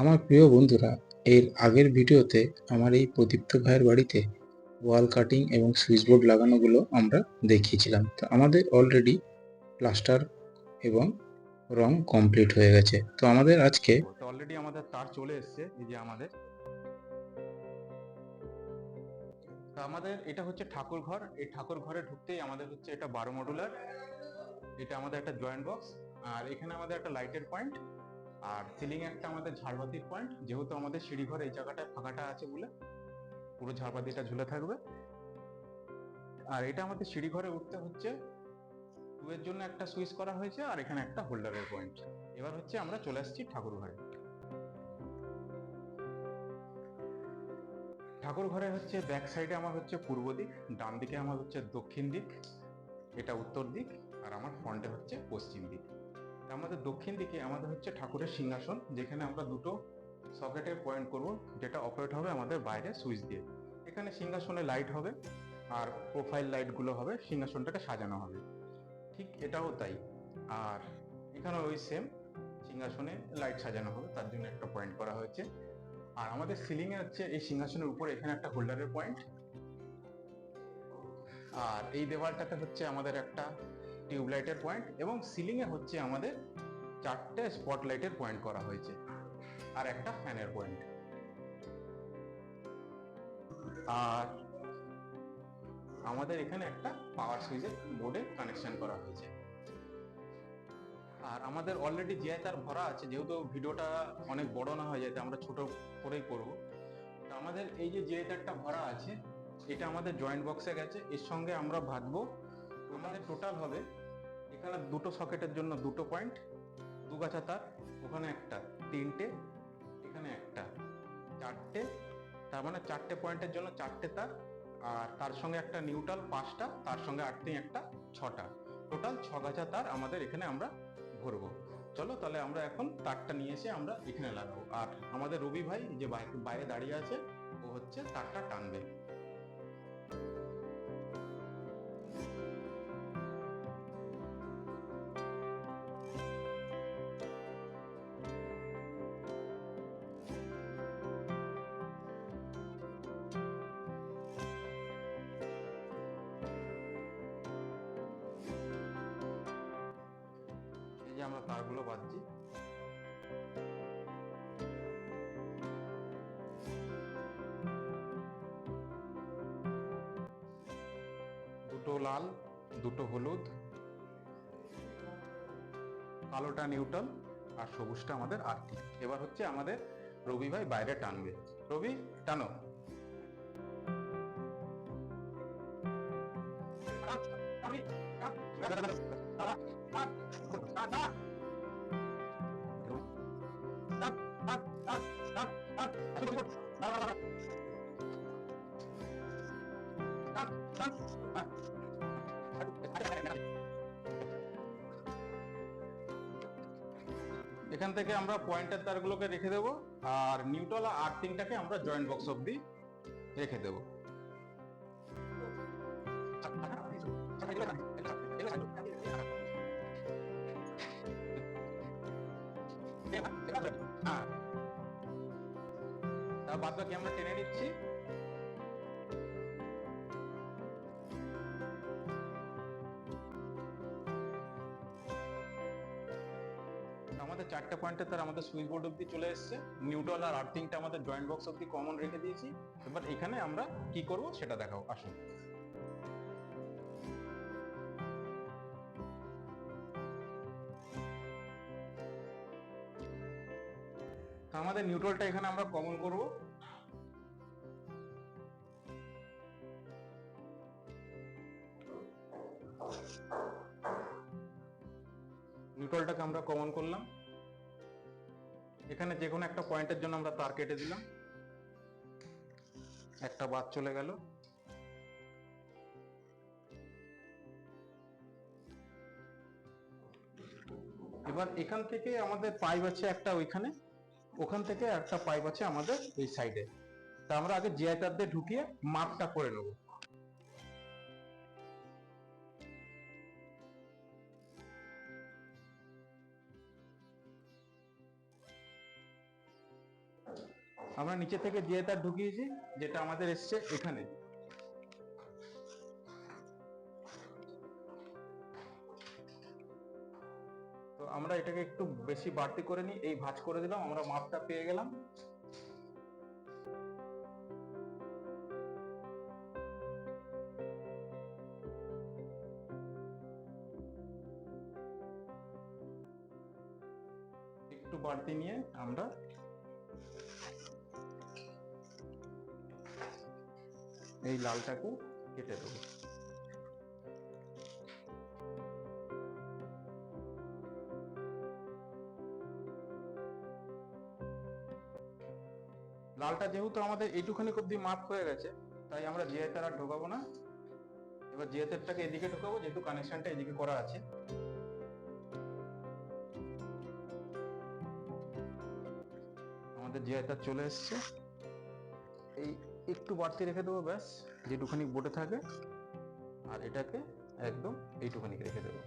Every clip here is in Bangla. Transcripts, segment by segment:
আমার প্রিয় বন্ধুরা, এর আগের ভিডিওতে আমার এই প্রদীপ্ত ভাইয়ের বাড়িতে ওয়াল কাটিং এবং সুইচ বোর্ড লাগানোগুলো আমরা দেখিয়েছিলাম। তো আমাদের অলরেডি প্লাস্টার এবং রং কমপ্লিট হয়ে গেছে। তো আমাদের আজকে অলরেডি আমাদের তার চলে এসেছে, এই যে আমাদের। আমাদের এটা হচ্ছে ঠাকুর ঘর। এই ঠাকুর ঘরে ঢুকতেই আমাদের হচ্ছে এটা বারো মডুলার এটা আমাদের একটা জয়েন্ট বক্স আর এখানে আমাদের একটা লাইটের পয়েন্ট আর সিলিং একটা আমাদের ঝাড়বাতির পয়েন্ট যেহেতু আমাদের সিঁড়ি ঘর এই জায়গাটায় ফাঁকাটা আছে বলে পুরো ঝাড়বাতিটা ঝুলে থাকবে। আর এটা আমাদের সিঁড়ি ঘরে উঠতে হচ্ছে টু এর জন্য একটা সুইচ করা হয়েছে আর এখানে একটা হোল্ডারের পয়েন্ট এবার হচ্ছে আমরা চলে আসছি ঠাকুর ঘরে ঠাকুর ঘরে হচ্ছে ব্যাক সাইডে আমার হচ্ছে পূর্ব দিক, ডান দিকে আমার হচ্ছে দক্ষিণ দিক, এটা উত্তর দিক, আর আমার ফ্রন্টে হচ্ছে পশ্চিম দিক। আমাদের দক্ষিণ দিকে আমাদের হচ্ছে ঠাকুরের সিংহাসন, যেখানে আমরা দুটো সকেটের পয়েন্ট করব, যেটা অপারেট হবে আমাদের বাইরে সুইচ দিয়ে। এখানে সিংহাসনে লাইট হবে, আর প্রোফাইল লাইটগুলো হবে, সিংহাসনটাকে সাজানো হবে। ঠিক এটাও তাই। আর এখানে ওই সেম সিংহাসনে লাইট সাজানো হবে, তার জন্য একটা পয়েন্ট করা হয়েছে। আর আমাদের সিলিং এ হচ্ছে এই সিংহাসনের উপরে এখানে একটা হোল্ডারের পয়েন্ট আর এই দেওয়ালটাতে হচ্ছে আমাদের একটা টিউবলাইটের পয়েন্ট এবং সিলিং এ হচ্ছে আমাদের চারটে স্পটলাইটের পয়েন্ট করা হয়েছে আর একটা ফ্যানের পয়েন্ট আর আমাদের এখানে একটা পাওয়ার সুইচের বোর্ডে কানেকশন করা হয়েছে। আর আমাদের অলরেডি জিআই তার ভরা আছে, যেহেতু ভিডিওটা অনেক বড় না হয়ে যায় আমরা ছোট করেই করব। তো আমাদের এই যে জিআই তারটা ভরা আছে, এটা আমাদের জয়েন্ট বক্সে গেছে। এর সঙ্গে আমরা ভাববো আমাদের টোটাল হবে এখানে দুটো সকেটের জন্য দুটো পয়েন্ট, দু গাছা তার, ওখানে একটা, তিনটে, এখানে একটা, চারটে, তার মানে চারটে পয়েন্টের জন্য চারটে তার, আর তার সঙ্গে একটা নিউট্রাল পাঁচটা, তার সঙ্গে আটটি একটা ছটা। টোটাল ছ গাছা তার আমাদের এখানে আমরা ভরবো। চলো তাহলে আমরা এখন তারটা নিয়ে এসে আমরা এখানে লাগাবো। আর আমাদের রবি ভাই যে বাইরে দাঁড়িয়ে আছে, ও হচ্ছে তারটা টানবে। আমরা তারগুলো বাঁধছি। দুটো লাল, দুটো হলুদ, কালোটা নিউটন আর সবুজটা আমাদের আরটি এবার হচ্ছে আমাদের রবি ভাই বাইরে টানবে। রবি, টানো। এখান থেকে আমরা পয়েন্টের তারগুলোকে রেখে দেবো, আর নিউট্রাল আর আর্থিংটাকে আমরা জয়েন্ট বক্স অব্দি রেখে দেবো। তার বাদ বাকি আমরা টেনে নিচ্ছি। আমাদের চারটে পয়েন্টে তার আমাদের সুইচ বোর্ড অব্দি চলে এসেছে। নিউট্রাল আর আর্থিংটা আমাদের জয়েন্ট বক্স অব্দি কমন রেখে দিয়েছি। এবার এখানে আমরা কি করব সেটা দেখাও। আসুন। তো আমাদের নিউট্রালটা এখানে আমরা কমন করব। নিউট্রালটাকে আমরা কমন করলাম। এখানে যে কোনো একটা পয়েন্টের জন্য আমরা তার কেটে দিলাম। একটা বাদ চলে গেল। এবার এখান থেকে আমাদের পাইপ আছে একটা ওইখানে। ওখান থেকে একটা পাইপ আছে আমাদের এই সাইডে তা আমরা আগে জিআই তার দিয়ে ঢুকিয়ে মাপটা করে নেব। আমরা নিচে থেকে যে তার ঢুকিয়েছি, যেটা আমাদের এসছে এখানে। আমরা এটাকে একটু বেশি বাড়তি করে নিই। এই ভাঁজ করে দিলাম, আমরা মাপটা পেয়ে গেলাম। একটু বাড়তি নিয়ে আমরা এই লালটাকে কেটে দেবো। লালটা যেহেতু আমাদের এইটুখানি অব্দি মাপ হয়ে গেছে, তাই আমরা জিআইতার আর ঢোকাবো না। এবার জিআইতারটাকে এদিকে ঢোকাবো, যেহেতু কানেকশনটা এদিকে করা আছে। আমাদের জিআইতার চলে এসছে। এই একটু বাড়তি রেখে দেবো, ব্যাস। যেটুখানি বোটে থাকে, আর এটাকে একদম এইটুখানি রেখে দেবো।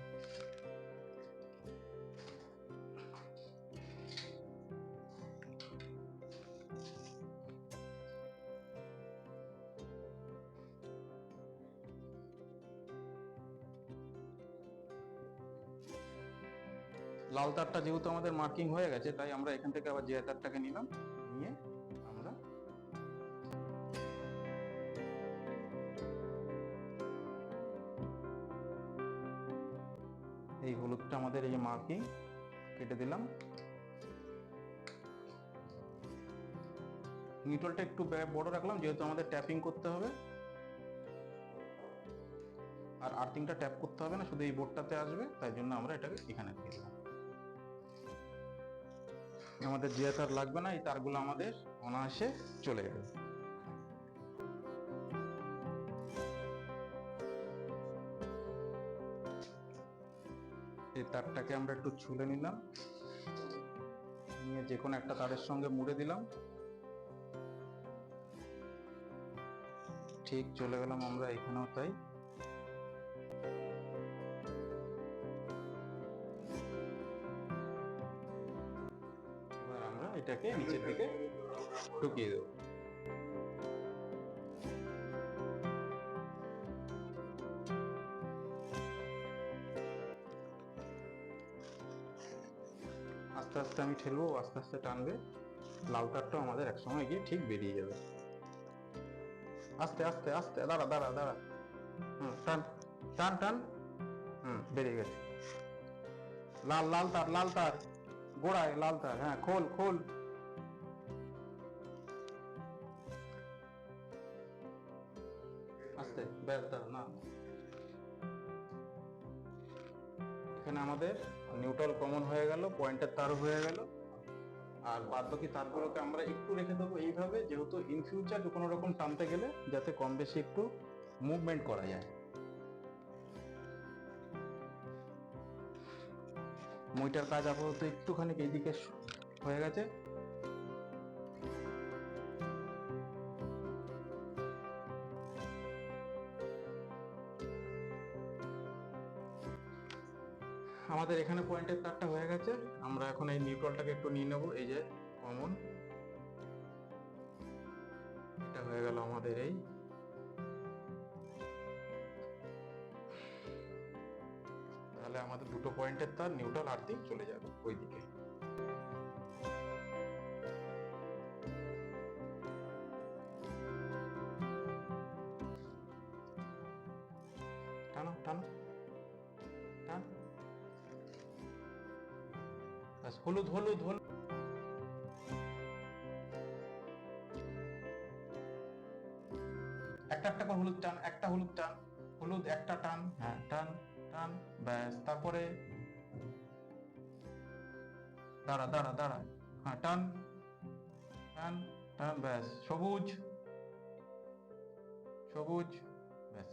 লাল তারটা যেহেতু আমাদের মার্কিং হয়ে গেছে, তাই আমরা এখান থেকে আবার জিআই তারটাকে নিলাম, নিয়ে আমরা এই হলুদটা আমাদের এই যে মার্কিং কেটে দিলাম। নিউট্রালটা একটু বড় রাখলাম, যেহেতু আমাদের ট্যাপিং করতে হবে। আর আর্থিংটা ট্যাপ করতে হবে না, শুধু এই বোর্ডটাতে আসবে, তাই জন্য আমরা এটাকে এখানে দিয়ে দিলাম। আমাদের জিয়া তার লাগবে না, এই তারগুলো আমাদের অনায়াসে চলে যাবে। এই তারটাকে আমরা একটু ছুলে নিলাম। নিয়ে যে কোনো একটা তারের সঙ্গে মুড়ে দিলাম। ঠিক চলে গেলাম আমরা এখানেও তাই। এটাকে নিচের দিকে ঢুকিয়ে দেবো। আস্তে আস্তে আমি ঠেলবো, আস্তে আস্তে টানবে। লাল তারটাও আমাদের একসময় গিয়ে ঠিক বেরিয়ে যাবে। আস্তে আস্তে আস্তে, দাঁড়া দাঁড়া দাঁড়া। হুম, টান টান টান। হুম, বেরিয়ে গেছে। লাল লাল তার লাল তার। গোড়ায় লাল তার হ্যাঁ খোল খোল। আস্তে ব্যাস দাঁড়া না এখানে আমাদের নিউট্রাল কমন হয়ে গেল পয়েন্টের তার হয়ে গেল। আর বাদ বাকি তারগুলোকে আমরা একটু রেখে দেবো এইভাবে, যেহেতু ইন ফিউচার কোনো রকম টানতে গেলে যাতে কম বেশি একটু মুভমেন্ট করা যায়। মইটার কাজ আপাতত একটুখানি এইদিকে হয়ে গেছে। পয়েন্টের তারটা হয়ে গেছে। আমরা এখন এই নিউট্রালটাকে একটু নিয়ে নেব, এই যে কমন এটা হয়ে গেল আমাদের এই। তাহলে আমাদের দুটো পয়েন্টের তার নিউট্রাল আর্থিং চলে যাবে ওই দিকে টানো, টান। হলুদ হলুদ হলুদ। একটা একটা করে হলুদ টান, একটা হলুদ টান, হলুদ একটা টান হ্যাঁ টান টান, ব্যাস, তারপরে দাঁড়া দাঁড়া দাঁড়া হ্যাঁ টান টান টান, ব্যাস, সবুজ সবুজ, ব্যাস,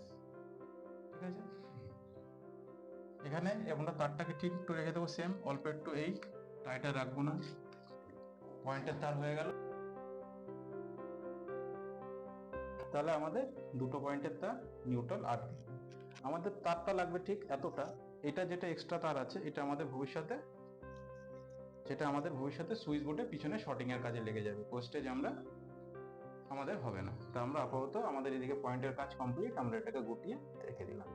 ঠিক আছে? এখানে আমরা তারটাকে ঠিক একটু রেখে দেবো সেম অল্প একটু এই। টাইটা রাখব না। পয়েন্টের তার হয়ে গেল। তাহলে আমাদের দুটো পয়েন্টের তার নিউট্রাল আর আমাদের তারটা লাগবে ঠিক এতটা। এটা যেটা এক্সট্রা তার আছে, এটা আমাদের ভবিষ্যতে, যেটা আমাদের ভবিষ্যতে সুইচ বোর্ডে পিছনে শর্টিং এর কাজে লেগে যাবে। পোস্টেজ আমরা, আমাদের হবে না। তা আমরা আপাতত আমাদের এদিকে পয়েন্টের কাজ কমপ্লিট আমরা এটাকে গুটিয়ে রেখে দিলাম।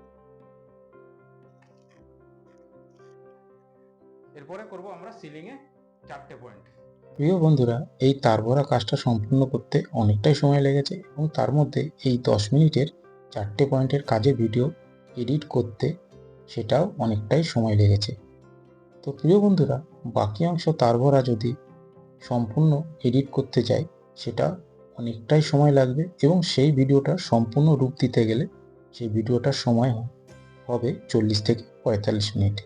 এরপরে করব আমরা সিলিং এ চারটে পয়েন্ট প্রিয় বন্ধুরা, এই তার ভরা কাজটা সম্পূর্ণ করতে অনেকটাই সময় লেগেছে এবং তার মধ্যে এই দশ মিনিটের চারটে পয়েন্টের কাজের ভিডিও এডিট করতে সেটাও অনেকটাই সময় লেগেছে। তো প্রিয় বন্ধুরা, বাকি অংশ তার ভরা যদি সম্পূর্ণ এডিট করতে যাই সেটা অনেকটাই সময় লাগবে এবং সেই ভিডিওটা সম্পূর্ণ রূপ দিতে গেলে সেই ভিডিওটার সময় হবে চল্লিশ থেকে পঁয়তাল্লিশ মিনিট।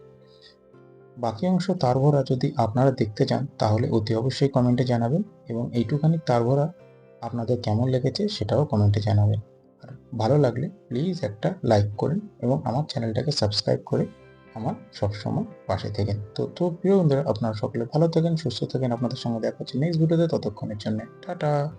বাকি অংশ তার ভরা যদি আপনারা দেখতে চান, তাহলে অতি অবশ্যই কমেন্টে জানাবেন এবং এইটুখানি তার ভরা আপনাদের কেমন লেগেছে সেটাও কমেন্টে জানাবেন। আর ভালো লাগলে প্লিজ একটা লাইক করেন এবং আমার চ্যানেলটাকে সাবস্ক্রাইব করে আমার সবসময় পাশে থাকেন। তো তো প্রিয় বন্ধুরা, আপনারা সকলে ভালো থাকেন, সুস্থ থাকেন। আপনাদের সঙ্গে দেখা হচ্ছে নেক্সট ভিডিওতে ততক্ষণের জন্য। টাটা!